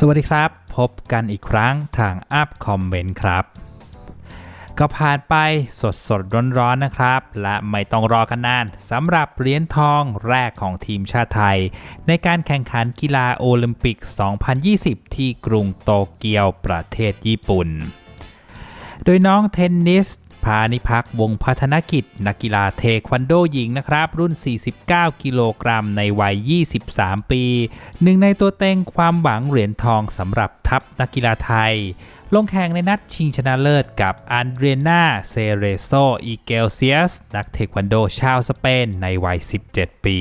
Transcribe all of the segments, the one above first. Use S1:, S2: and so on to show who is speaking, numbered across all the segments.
S1: สวัสดีครับ พบกันอีกครั้งทางอัพคอมเมนต์ครับ ก็ผ่านไปสดสดร้อนร้อนๆนะครับ และไม่ต้องรอกันนานสำหรับเหรียญทองแรกของทีมชาติไทย ในการแข่งขันกีฬาโอลิมปิก 2020 ที่กรุงโตเกียวประเทศญี่ปุ่น โดยน้องเทนนิส พานิพักวงพัฒนกิจ นักกีฬาเทควันโดหญิงนะครับ รุ่น 49 กิโลกรัมในวัย 23 ปี หนึ่งในตัวเต็งความหวังเหรียญทองสำหรับทัพนักกีฬาไทย ลงแข่งในนัดชิงชนะเลิศกับอันเดรนาเซเรโซอีเกลเซียส นักเทควันโดชาวสเปนในวัย 17 ปี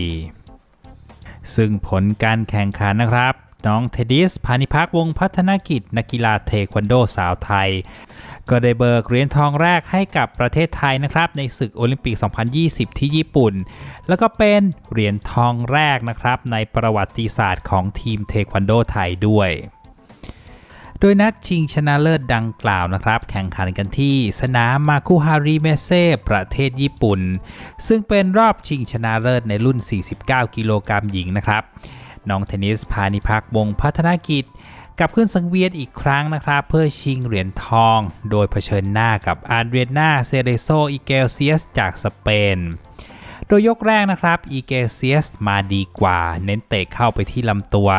S1: ซึ่งผลการแข่งขันนะครับ น้องเทดิสพานิพักวงพัฒนกิจนักกีฬาเทควันโดสาวไทย ก็ได้เบิกเหรียญทองแรกให้กับประเทศไทยนะครับ ในศึกโอลิมปิก 2020 ที่ญี่ปุ่น แล้วก็เป็นเหรียญทองแรกนะครับ ในประวัติศาสตร์ของทีมเทควันโดไทยด้วยโดยนัดชิงชนะเลิศดังกล่าวนะครับ แข่งขันกันที่สนามมาคุฮาริเมเซ่ประเทศญี่ปุ่น ซึ่งเป็นรอบชิงชนะเลิศในรุ่น 49 กิโลกรัมหญิงนะครับ น้องเทนนิสพานิพักวงพัฒนกิจกลับขึ้นสังเวียนอีกครั้งนะครับ เพื่อชิงเหรียญทอง โดยเผชิญหน้ากับอาร์เดรียนาเซเรโซอีเกลเซียสจากสเปน โดยยกแรกนะครับอีเกเซียสมาดีกว่า เน้นเตะเข้าไปที่ลำตัว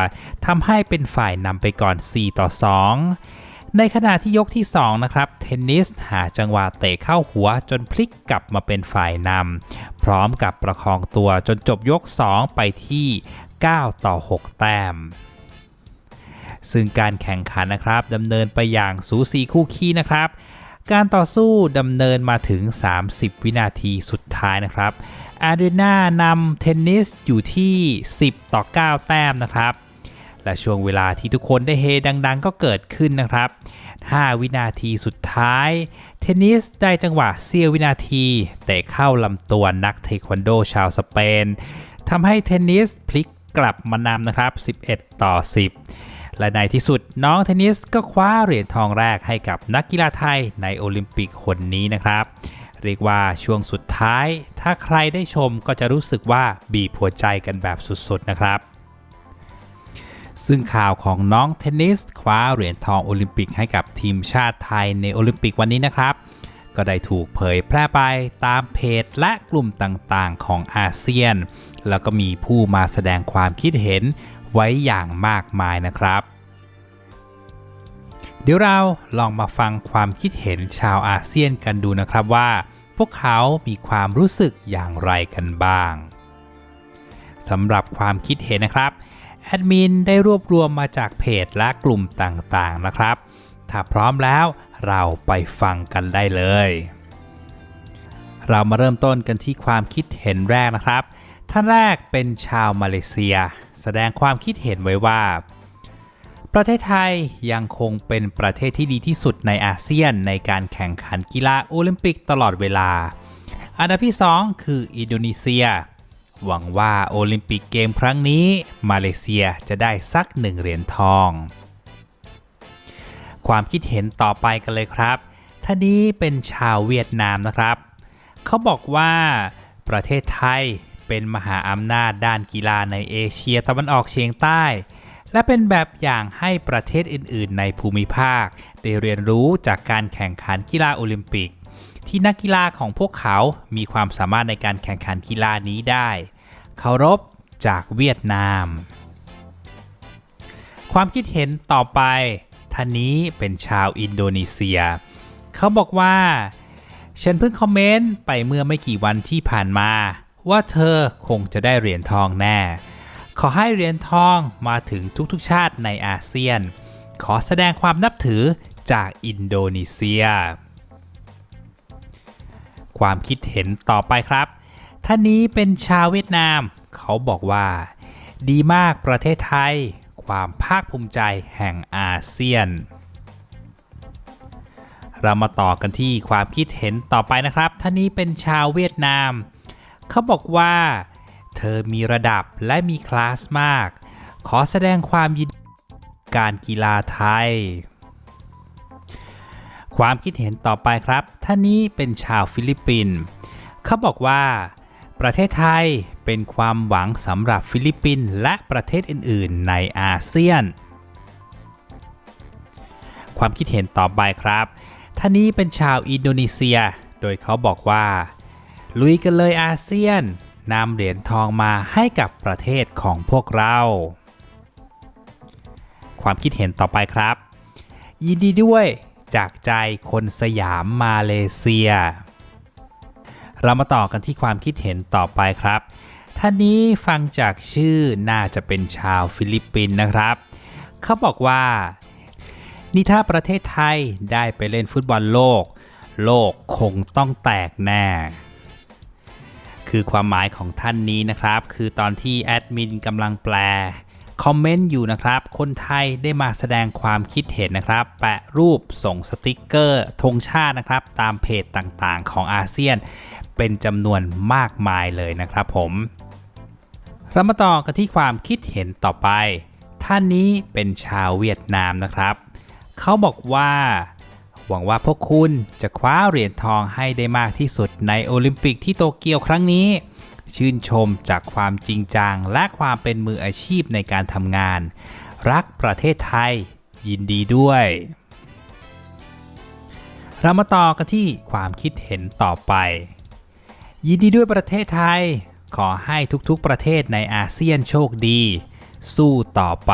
S1: ทำให้เป็นฝ่ายนำไปก่อน 4 ต่อ 2 ในขณะที่ยกที่ 2 นะครับ เทนนิสหาจังหวะเตะเข้าหัวจนพลิกกลับมาเป็นฝ่ายนำพร้อมกับประคองตัวจนจบยก 2 ไปที่ 9 ต่อ 6 แต้ม ซึ่งการแข่งขันนะครับดำเนินไปอย่างสูสีคู่ขี้นะครับ การต่อสู้ดำเนินมาถึง 30 วินาทีสุดท้ายนะครับอาร์เดนานำเทนนิสอยู่ที่ 10 ต่อ 9 แต้มนะครับ และช่วงเวลาที่ทุกคนได้เฮดัง ๆ ก็เกิดขึ้นนะครับ 5 วินาทีสุดท้าย เทนนิสได้จังหวะเสี้ยววินาทีเตะเข้าลำตัวนักเทควันโดชาวสเปนทำให้เทนนิสพลิก กลับมานำนะครับ 11 ต่อ 10 และในที่สุดน้องเทนนิสก็คว้าเหรียญทองแรกให้กับนักกีฬาไทยในโอลิมปิกคนนี้นะครับ เรียกว่าช่วงสุดท้าย ถ้าใครได้ชมก็จะรู้สึกว่าบีบหัวใจกันแบบสุดๆนะครับซึ่งข่าวของน้องเทนนิสคว้าเหรียญทองโอลิมปิกให้กับทีมชาติไทยในโอลิมปิกวันนี้นะครับ ก็ได้ถูกเผยแพร่ไปตามเพจและกลุ่มต่างๆ ของอาเซียน แล้วก็มีผู้มาแสดงความคิดเห็นไว้อย่างมากมายนะครับ เดี๋ยวเราลองมาฟังความคิดเห็นชาวอาเซียนกันดูนะครับว่า พวกเขามีความรู้สึกอย่างไรกันบ้างสำหรับความคิดเห็นนะครับแอดมินได้รวบรวมมาจากเพจและกลุ่มต่างๆนะครับ ถ้าพร้อมแล้วเราไปฟังกันได้เลย เรามาเริ่มต้นกันที่ความคิดเห็นแรกนะครับ ท่านแรกเป็นชาวมาเลเซีย แสดงความคิดเห็นไว้ว่า ประเทศไทยยังคงเป็นประเทศที่ดีที่สุดในอาเซียนในการแข่งขันกีฬาโอลิมปิกตลอดเวลา อันดับที่ 2 คืออินโดนีเซีย หวังว่าโอลิมปิกเกมครั้งนี้ มาเลเซียจะได้สักหนึ่งเหรียญทอง ความคิดเห็นต่อไปกันเลยครับท่านนี้เป็นชาวเวียดนามนะครับ เขาบอกว่าประเทศไทยเป็นมหาอำนาจด้านกีฬาในเอเชียตะวันออกเฉียงใต้ และเป็นแบบอย่างให้ประเทศอื่น ๆ ในภูมิภาค ได้เรียนรู้จากการแข่งขันกีฬาโอลิมปิก ที่นักกีฬาของพวกเขามีความสามารถในการแข่งขันกีฬานี้ได้เคารพจากเวียดนาม ความคิดเห็นต่อไป ท่านนี้เป็นชาวอินโดนีเซีย เขาบอกว่า ฉันเพิ่งคอมเมนต์ไปเมื่อไม่กี่วันที่ผ่านมา ว่าเธอคงจะได้เหรียญทองแน่ ขอให้เหรียญทองมาถึงทุกๆชาติในอาเซียน ขอแสดงความนับถือจากอินโดนีเซีย ความคิดเห็นต่อไปครับ ท่านนี้เป็นชาวเวียดนาม เขาบอกว่า ดีมากประเทศไทย ความภาคภูมิใจแห่งอาเซียน เรามาต่อกันที่ความคิดเห็นต่อไปนะครับ ท่านนี้เป็นชาวเวียดนาม เขาบอกว่า เธอมีระดับและมีคลาสมาก ขอแสดงความยินดีการกีฬาไทย ความคิดเห็นต่อไปครับ ท่านนี้เป็นชาวฟิลิปปินส์เขาบอกว่า ประเทศไทยเป็นความหวังสำหรับฟิลิปปินส์และประเทศอื่น ๆ ในอาเซียน ความคิดเห็นต่อไปครับ ท่านนี้เป็นชาวอินโดนีเซีย โดยเขาบอกว่า ลุยกันเลยอาเซียนนำเหรียญทองมาให้กับประเทศของพวกเรา ความคิดเห็นต่อไปครับ ยินดีด้วยจากใจคนสยามมาเลเซีย เรามาต่อกันที่ความคิดเห็นต่อไปครับ ท่านนี้ฟังจากชื่อน่าจะเป็นชาวฟิลิปปินส์นะครับ เขาบอกว่า นี่ถ้าประเทศไทยได้ไปเล่นฟุตบอลโลก โลกคงต้องแตกแน่คือความหมายของท่านนี้นะครับ คือตอนที่แอดมินกำลังแปล คอมเมนต์อยู่นะครับ คนไทยได้มาแสดงความคิดเห็นนะครับ แปะรูปส่งสติกเกอร์ธงชาตินะครับ ตามเพจต่างๆ ของอาเซียน เป็นจำนวนมากมายเลยนะครับผมเรามาต่อกันที่ความคิดเห็นต่อไป ท่านนี้เป็นชาวเวียดนามนะครับ เขาบอกว่า หวังว่าพวกคุณจะคว้าเหรียญทองให้ได้มากที่สุดในโอลิมปิกที่โตเกียวครั้งนี้ ชื่นชมจากความจริงจัง และความเป็นมืออาชีพในการทำงาน รักประเทศไทย ยินดีด้วย เรามาต่อกันที่ความคิดเห็นต่อไป ยินดีด้วยประเทศไทย ขอให้ทุกๆประเทศในอาเซียนโชคดี สู้ต่อไป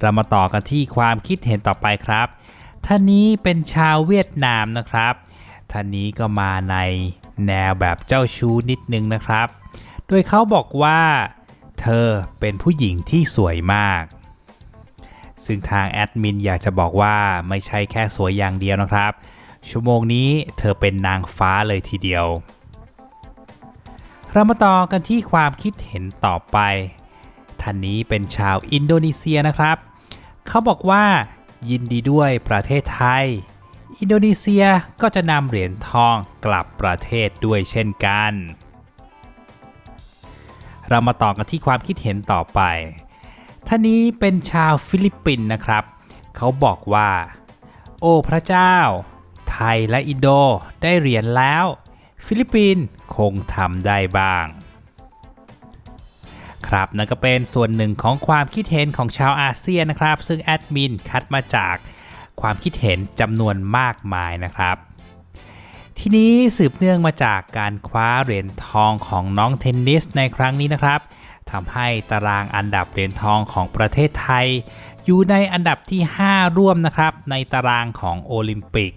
S1: เรามาต่อกันที่ความคิดเห็นต่อไปครับท่านนี้เป็นชาวเวียดนามนะครับ ท่านนี้ก็มาใน แนวแบบเจ้าชู้นิดนึงนะครับ โดยเขาบอกว่า เธอเป็นผู้หญิงที่สวยมาก ซึ่งทางแอดมินอยากจะบอกว่าไม่ใช่แค่สวยอย่างเดียวนะครับ ชั่วโมงนี้เธอเป็นนางฟ้าเลยทีเดียว เรามาต่อกันที่ความคิดเห็นต่อไป ท่านนี้เป็นชาวอินโดนีเซียนะครับ เขาบอกว่า ยินดีด้วยประเทศไทย อินโดนีเซียก็จะนำเหรียญทองกลับประเทศด้วยเช่นกัน เรามาต่อกันที่ความคิดเห็นต่อไป ท่านนี้เป็นชาวฟิลิปปินส์นะครับ เขาบอกว่า โอ้พระเจ้า ไทยและอินโดได้เหรียญแล้ว ฟิลิปปินส์คงทำได้บ้าง ครับนั่นก็เป็นส่วนหนึ่งของความคิดเห็นของชาวอาเซียนนะครับ ซึ่งแอดมินคัดมาจาก ความคิดเห็นจำนวนมากมายนะครับ ทีนี้สืบเนื่องมาจากการคว้าเหรียญทองของน้องเทนนิสในครั้งนี้นะครับทำให้ตารางอันดับเหรียญทองของประเทศไทย อยู่ในอันดับที่ 5 ร่วมนะครับ ในตารางของโอลิมปิก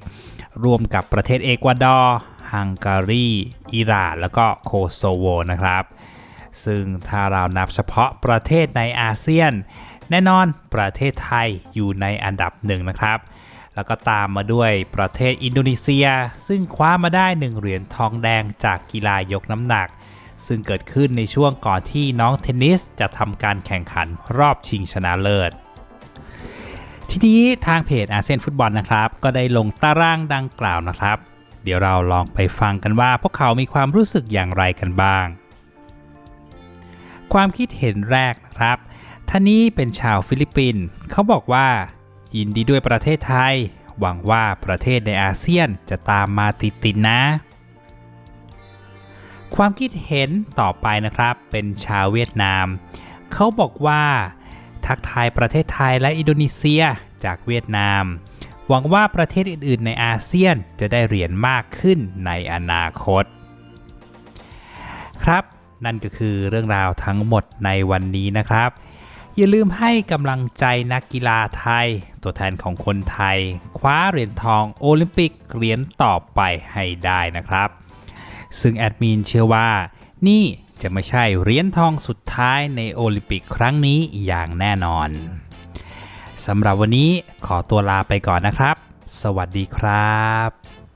S1: ร่วมกับประเทศเอกวาดอร์ ฮังการี อิหร่าน แล้วก็โคโซโวนะครับ ซึ่งถ้าเรานับเฉพาะประเทศในอาเซียน แน่นอนประเทศไทยอยู่ในอันดับหนึ่งนะครับ แล้วก็ตามมาด้วยประเทศอินโดนีเซีย ซึ่งคว้ามาได้หนึ่งเหรียญทองแดงจากกีฬายกน้ำหนัก ซึ่งเกิดขึ้นในช่วงก่อนที่น้องเทนนิสจะทำการแข่งขันรอบชิงชนะเลิศทีนี้ทางเพจอาเซียนฟุตบอลนะครับ ก็ได้ลงตารางดังกล่าวนะครับ เดี๋ยวเราลองไปฟังกันว่า พวกเขามีความรู้สึกอย่างไรกันบ้าง ความคิดเห็นแรกนะครับ ท่านนี้เป็นชาวฟิลิปปินส์เขาบอกว่า ยินดีด้วยประเทศไทย หวังว่าประเทศในอาเซียนจะตามมาติดๆนะ ความคิดเห็นต่อไปนะครับ เป็นชาวเวียดนาม เขาบอกว่า ทักทายประเทศไทยและอินโดนีเซียจากเวียดนาม หวังว่าประเทศอื่น ๆ ในอาเซียนจะได้เหรียญมากขึ้นในอนาคต ครับ นั่นก็คือเรื่องราวทั้งหมดในวันนี้นะครับ อย่าลืมให้กำลังใจนักกีฬาไทย ตัวแทนของคนไทย คว้าเหรียญทองโอลิมปิกเหรียญต่อไปให้ได้นะครับ ซึ่งแอดมินเชื่อว่า นี่จะไม่ใช่เหรียญทองสุดท้ายในโอลิมปิกครั้งนี้อย่างแน่นอนสำหรับวันนี้ขอตัวลาไปก่อนนะครับ สวัสดีครับ